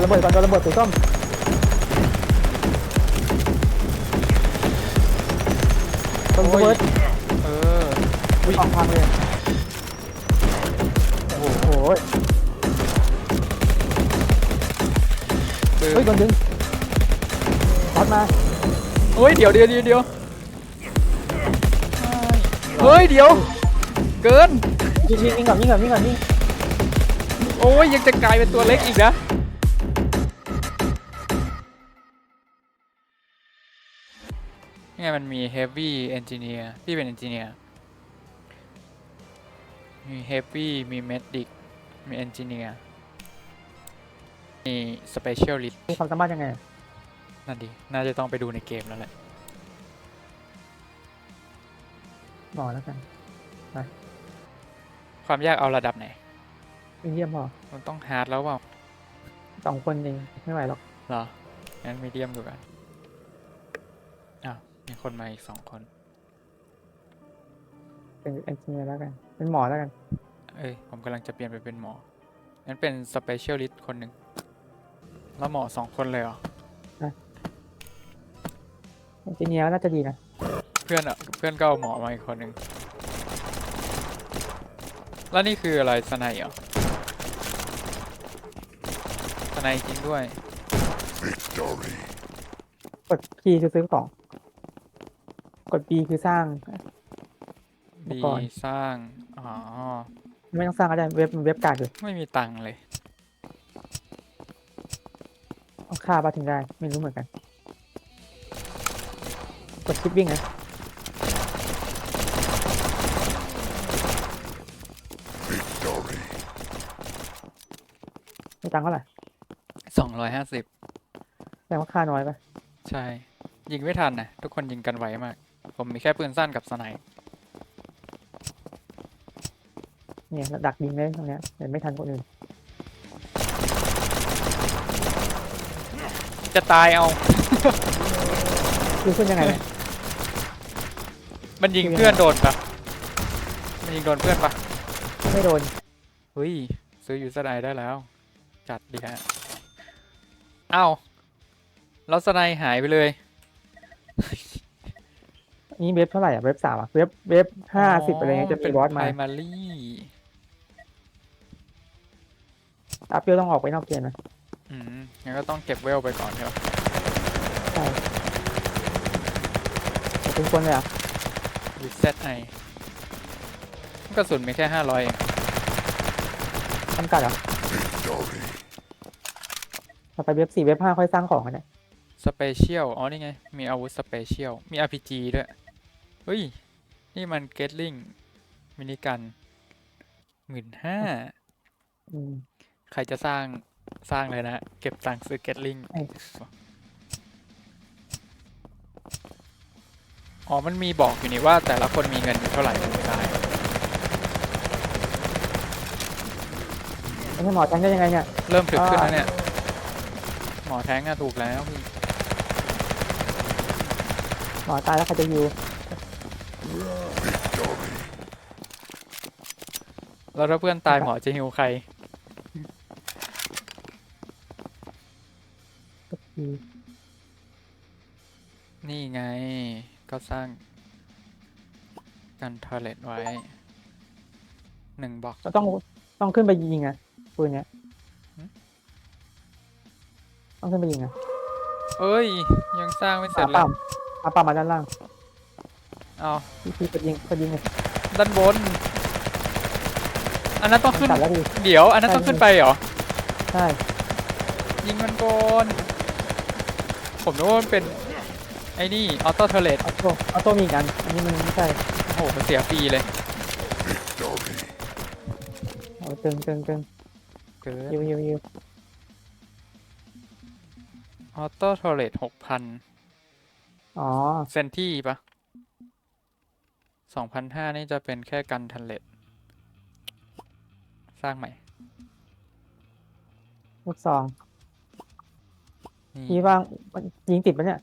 ตัวระเบิดก่อนตัวระเบิดสีส้มตัวระเบิดเออวิ่งออกทางเลยโอ้โหโอ้โหปืนเฮ้ยโดนดึงช็อตมาเฮ้ยเดี๋ยวเดี๋ยวเดี๋ยวเดี๋ยวเฮ้ยเดี๋ยว เกินยิงยิงยิงก่อนยิงก่อนยิงก่อนยิงโอ้ยยังจะกลายเป็นตัวเล็กอีกนะ นี่ไงมันมี heavy engineer พี่เป็น engineer มี heavy มี medic มี engineer มี specialist มีความสามารถยังไงนั่นดี น่าจะต้องไปดูในเกมแล้วแหละหมอแล้วกันความยากเอาระดับไหนมีเดียมพอมันต้องฮาร์ดแล้วเปล่าสองคนเองไม่ไหวหรอกเหรองั้นมีเดียมดูกันอ้าว มีคนมาอีกสองคน เป็นเอนจิเนียร์แล้วกัน เป็นหมอแล้วกัน เอ้ย ผมกำลังจะเปลี่ยนไปเป็นหมอ งั้นเป็น specialist คนหนึ่ง แล้วหมอสองคนเลยเหรอ เอนจิเนียร์น่าจะดีนะ เพื่อนอะ เพื่อนก็เอาหมอมาอีกคนหนึ่ง แล้วนี่คืออะไรสไนเหรอสไนจริงด้วยกด P คือซื้อของ กด B คือสร้าง อุปดีกรณ์ สร้าง อ๋อ ไม่ต้องสร้างก็ได้เว็บมันเว็บกากอยู่ไม่มีตังค์เลย เอาค่าปะถึงได้ ไม่รู้เหมือนกัน กดชิปวิ่งนะมีตังค์เท่าไหร่สองร้อยห้าสิบแสดงว่าค่าน้อยปะใช่ ยิงไม่ทันนะทุกคนยิงกันไวมาก ผมมีแค่ปืนสั้นกับสไนป์เนี่ยแล้วดักยิงได้ตรงเนี้ยแต่ไม่ทันคนอื่นจะตายเอา คือขึ้นยังไงเนี่ยมันยิงคือยังไงเพื่อนโดนปะมันยิงโดนเพื่อนปะไม่โดนเฮ้ยซื้อยูสไนได้แล้ว จัดดีฮะอ้าวแล้วสไนหายไปเลย นี่เว็บเท่าไหร่อะเว็บสามอะเว็บเว็บห้าสิบอะไรเงี้ยจะมีบอสมาไพรมารี่อัพเปลต้องออกไปนอกเกมนะอืมงั้นก็ต้องเก็บเวลไปก่อนใช่ปะใช่แต่เป็นคนเลยอะรีเซตไอกระสุนมีแค่ห้าร้อยเองจำกัดเหรอต่อไปเว็บสี่เว็บห้าค่อยสร้างของกันเนี่ยสเปเชียล อ๋อ นี่ไง มีอาวุธสเปเชียล มี RPG ด้วย เฮ้ย นี่มันเกตลิงมินิกันหมื่นห้าอืมใครจะสร้างสร้างเลยนะ เก็บตังค์ซื้อเกตลิงไอ้อ๋อ มันมีบอกอยู่นี่ว่าแต่ละคนมีเงินอยู่เท่าไหร่ถึงจะได้ไม่ใช่หมอแทงได้ยังไงเนี่ย เริ่มถึกขึ้นอ่าแล้วเนี่ย หมอแท้งอะถูกแล้วพี่ หมอตายแล้วใครจะอยู่ แล้วถ้าเพื่อนตายหมอจะฮิวใครอืมนี่ไง ก็สร้างกันทอร์เลตไว้หนึ่งบล็อก ก็ต้องต้องขึ้นไปยิงอะปืนเนี้ยหืม ต้องขึ้นไปยิงอะเอ้ย ยังสร้างไม่เสร็อาจเลปั๊ยมอาปั๊มมาด้านล่างเอาพี่พี่กดยิงกดยิงเลยด้านบน อันนั้นต้องขึ้น ตัดแล้วดิ เดี๋ยว อันนั้นใช่ต้องขึ้นไปเหรอ ใช่ยิงมันก่อนผมนึกว่ามันเป็นไอ้นี่ออโต้เทเลตออโต้ออโต้มีอีกอันอันนี้มันไม่ใช่โอ้โหมันเสียฟรีเลยโอ้ตึงตึงตึงเกินยิวยิวยิวออโต้เทเลตหกพันอ๋อเซนที่ปะสองพันห้านี่จะเป็นแค่กันทันเลต สร้างใหม่ลูกซองนี่พี่ว่างมันยิงติดปะเนี่ย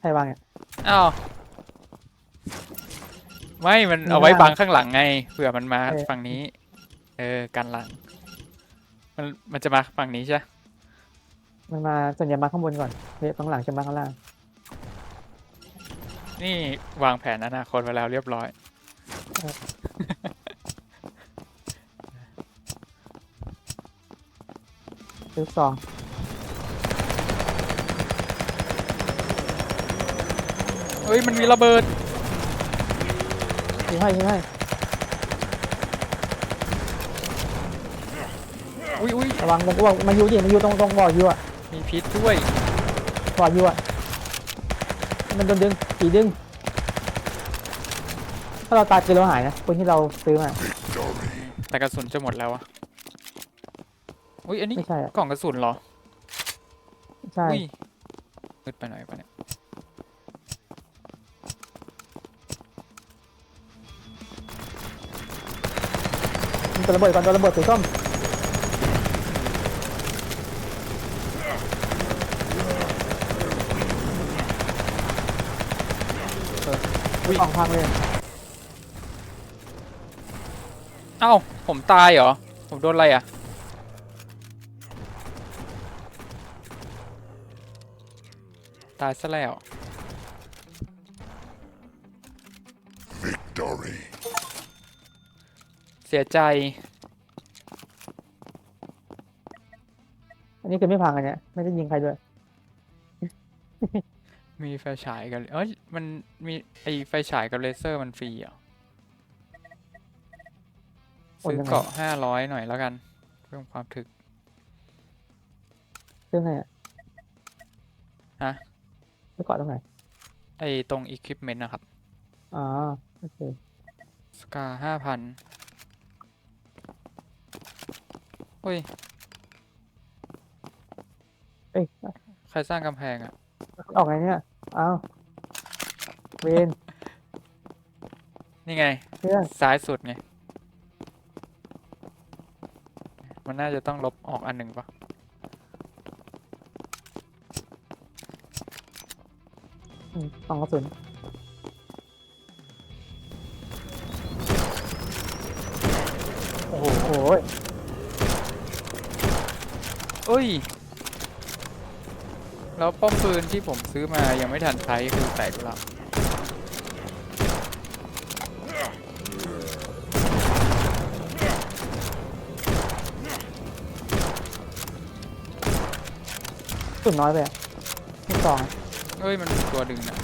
ใครวางเนี่ย อ้าวไม่มันมีเอาไว้ไม่ได้บังข้างหลังไงเผื่อมันมาเออ ฝั่งนี้ เออกันหลัง มันมันจะมาฝั่งนี้ใช่ปะมันมาส่วนใหญ่มาข้างบนก่อนเดี๋ยวตรงหลังจะมาข้างล่างนี่วางแผนอนาคตไว้แล้วเรียบร้อย ซื้อซองเฮ้ยมันมีระเบิดยิงให้ยิงให้อุ้ยอุ้ยระวังมันว่ามันอยู่ดิมันอยู่ตรงตรงบ่ออยู่อะมีพิษด้วยบ่ออยู่อะมันโดนดึงผีดึง ถ้าเราตายคือเราหายนะคนที่เราซื้อมาแต่กระสุนจะหมดแล้วอะ อุ้ยอันนี้ไม่ใช่อะกล่องกระสุนเหรอใช่ อุ้ยมืดไปหน่อยปะเนี่ยมันตัวระเบิดก่อนตัวระเบิดสีส้มอุ้ยออกพังเลยเอ้าผมตายเหรอผมโดนอะไรอะ ตายซะแล้ว Victory. เสียใจ อันนี้คือไม่พังอันเนี้ยไม่ได้ยิงใครด้วย มีไฟฉายกันเอ้ย มันมีไอไฟฉายกับเลเซอร์มันฟรีเหรอโอนซื้อยังไง เกาะห้าร้อยหน่อยแล้วกัน เพิ่มความถึกซึ่งไงอะฮะ ไม่เกาะตรงไหนไอตรง Equipment นะครับอ๋อโอเคสกาห้าพันเฮ้ย เอ้ยใครสร้างกำแพงอะออกไงเนี่ยอ้าวเวนนี่ไง เพื่อนซ้ายสุดไง มันน่าจะต้องลบออกอันหนึ่งปะ อืมกล่องกระสุนโอ้โหโอ้ยเอ้ย แล้วป้อมปืนที่ผมซื้อมายังไม่ทันใช้คือแตกแล้ว กระสุนน้อยไปอะไม่สอง เอ้ยมันมีตัวดึงนะ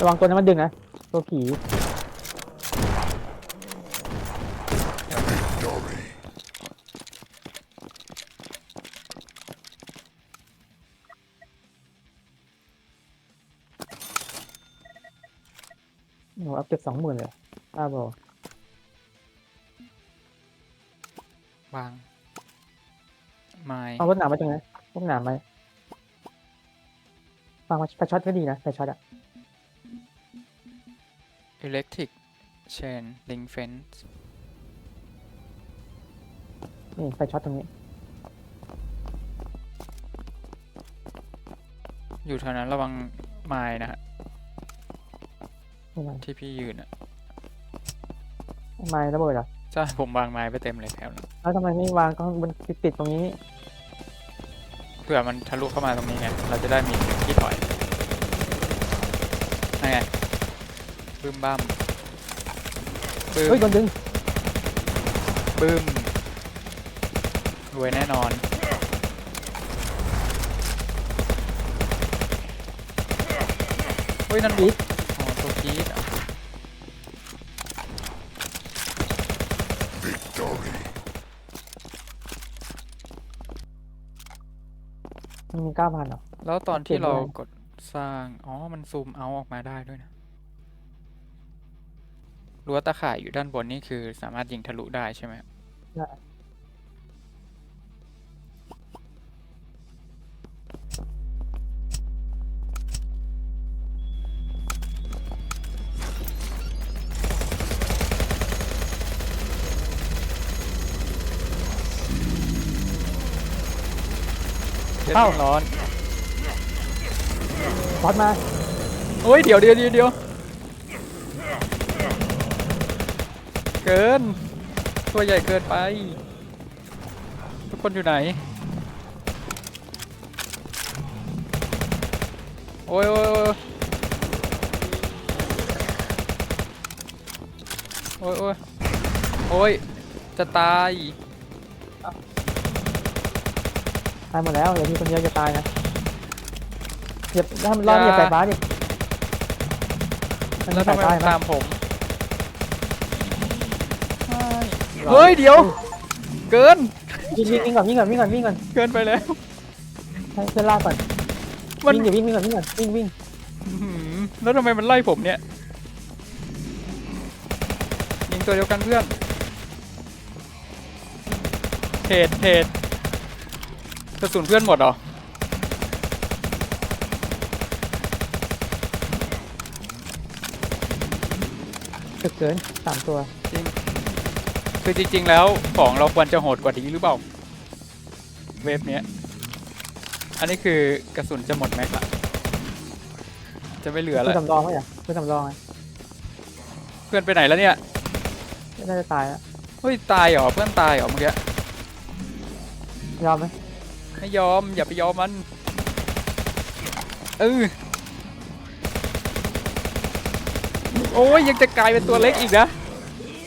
ระวังตัวนั้นมันดึงนะตัวผี Victory. หนูอัพเก็บสองหมื่นเลยอ้าวบอวางไม้เอารถหนามมาตรงไหนรถหนามไหม ฟังมาไฟช็อตก็ดีนะไฟช็อตอะอิเล็กทริกเชนลิงเฟนส์นี่ไฟช็อตตรงนี้ อยู่แถวนั้นระวังไม้นะฮะนี่มันที่พี่ยืนอะไม้ระเบิดเหรอใช่ผมวางไม้ไปเต็มเลยแถวนั้นแล้วทำไมไม่วางข้างบนติดๆตรงนี้ เผื่อมันทะลุเข้ามาตรงนี้ไงเราจะได้มี ที่ถอยนั่นไงบึ้มบ้ามบึ้เฮ้ยมโดนดึงบึ้มรวยแน่นอนเฮ้ยนั่นอีกอ๋อตัวกีด Victory. มันมีเก้าพันเหรอ แล้วตอนเก็ที่บเราไว้กดสร้าง อ๋อ มันซูมเอาออกมาได้ด้วยนะรั้วตะข่ายอยู่ด้านบนนี่คือสามารถยิงทะลุได้ใช่ไหมได้เจ็ดเอ้าร้อน บอดมาโอ้ยเดี๋ยวเดี๋ยวเดี๋ยวเกิน ตัวใหญ่เกินไป ทุกคนอยู่ไหน โอ้ยโอ้ยโอ้ยโอ้ยโอ้ยจะตาย ตายหมดแล้วเดี๋ยวมีคนเยอะจะตายนะ อย่าถ้ามันรอดอย่าใส่ฟ้าดิมันแล้วใส่ทำไมฟ้ามันไหมตามผมเฮ้ยเดี๋ยว เกินวิ่งวิ่งวิ่งก่อนวิ่งก่อนวิ่งก่อนวิ่งก่อนเกินไปแล้ว ให้เพื่อนลากก่อนมัน วิ่งอย่าวิ่งวิ่งก่อนวิ่งก่อนวิ่งวิ่งอื้อหือแล้วทำไมมันไล่ผมเนี่ยยิงตัวเดียวกันเพื่อนเทรดเทรดกระสุนเพื่อนหมดเหรอ ตึกเกินสามตัวจริงคือจริง ๆ แล้วของเราควรจะโหดกว่านี้หรือเปล่า เวฟเนี้ย อันนี้คือกระสุนจะหมดแม็กซ์ละ จะไม่เหลือเพื่แล้อวสำรองไหมอะเพื่อสำรองอะเพื่อนไปไหนแล้วเนี่ยไม่น่าจะตายแล้วเฮ้ยตายเหรอเพื่อนตายเหรอเมื่อกี้ยอมไหมไม่ยอมอย่าไปยอมมันเออ โอ้ยยังจะกลายเป็นตัวเล็กอีกนะ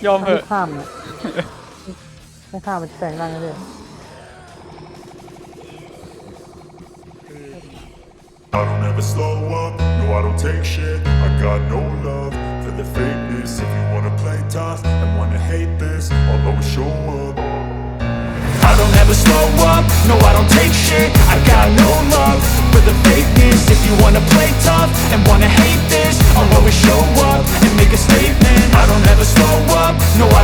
ยอมถ้าเถไม่อะข้ามนะไม่ข้ามมันแปลงร่างได้เลย I don't ever slow up, no I don't take shit I got no love for the fakeness If you wanna play tough and wanna hate this I'll always show up I don't ever slow up, no I don't take shit I got no love for the fakeness. If you wanna play tough and wanna hate this I'll always show up and make a statement. I don't ever slow up, no I